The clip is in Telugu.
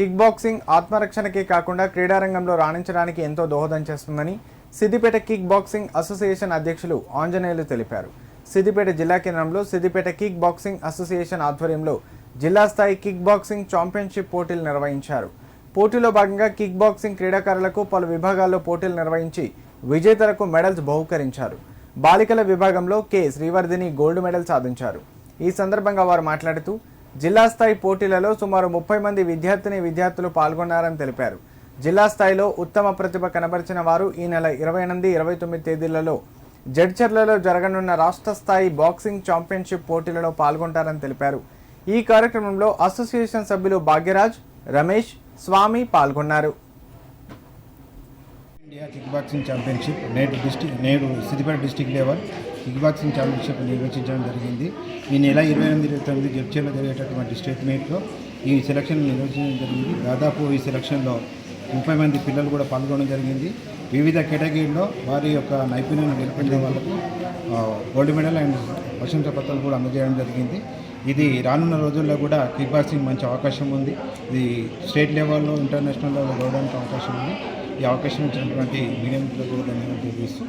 కిక్ బాక్సింగ్ ఆత్మరక్షణకే కాకుండా క్రీడారంగంలో రాణించడానికి ఎంతో దోహదం చేస్తుందని సిద్దిపేట కిక్ బాక్సింగ్ అసోసియేషన్ అధ్యక్షులు ఆంజనేయులు తెలిపారు. సిద్దిపేట జిల్లా కేంద్రంలో సిద్దిపేట కిక్ బాక్సింగ్ అసోసియేషన్ ఆధ్వర్యంలో జిల్లా స్థాయి కిక్ బాక్సింగ్ ఛాంపియన్షిప్ పోటీలు నిర్వహించారు. పోటీలో భాగంగా కిక్ బాక్సింగ్ క్రీడాకారులకు పలు విభాగాల్లో పోటీలు నిర్వహించి విజేతలకు మెడల్స్ బహుకరించారు. బాలికల విభాగంలో కె. శ్రీవర్ధిని గోల్డ్ మెడల్ సాధించారు. ఈ సందర్భంగా వారు మాట్లాడుతూ జిల్లా స్థాయి పోటీలలో సుమారు ముప్పై మంది విద్యార్థిని విద్యార్థులు పాల్గొన్నారని తెలిపారు. జిల్లా స్థాయిలో ఉత్తమ ప్రతిభ కనబరిచిన వారు ఈ నెల ఇరవై ఎనిమిది ఇరవై తొమ్మిది తేదీలలో జడ్చర్లలో జరగనున్న రాష్ట్ర స్థాయి బాక్సింగ్ ఛాంపియన్షిప్ పోటీలలో పాల్గొంటారని తెలిపారు. ఈ కార్యక్రమంలో అసోసియేషన్ సభ్యులు భాగ్యరాజ్ రమేష్ స్వామి పాల్గొన్నారు. ఇండియా కిక్ బాక్సింగ్ ఛాంపియన్షిప్ నేడు డిస్టిక్ నేడు Siddipet district level kick boxing championship నిర్వహించడం జరిగింది. ఈ నెల ఇరవై ఎనిమిది ఇరవై తొమ్మిది జడ్చర్లో జరిగేటటువంటి స్టేట్ మీట్లో ఈ సెలక్షన్ నిర్వహించడం జరిగింది. దాదాపు ఈ సెలక్షన్లో ముప్పై మంది పిల్లలు కూడా పాల్గొనడం జరిగింది. వివిధ కేటగిరీలో వారి యొక్క నైపుణ్యాన్ని నిలబడిన వాళ్ళకు గోల్డ్ మెడల్ అండ్ ప్రశంస పత్రాలు కూడా అందజేయడం జరిగింది. ఇది రానున్న రోజుల్లో కూడా కిక్ బాక్సింగ్ మంచి అవకాశం ఉంది. ఇది స్టేట్ లెవెల్లో ఇంటర్నేషనల్ లెవెల్లో వెళ్ళడానికి అవకాశం ఉంది. ఈ అవకాశం ఇచ్చినటువంటి మీడియం కూడా ధన్యవాదాలు తెలియజేస్తూ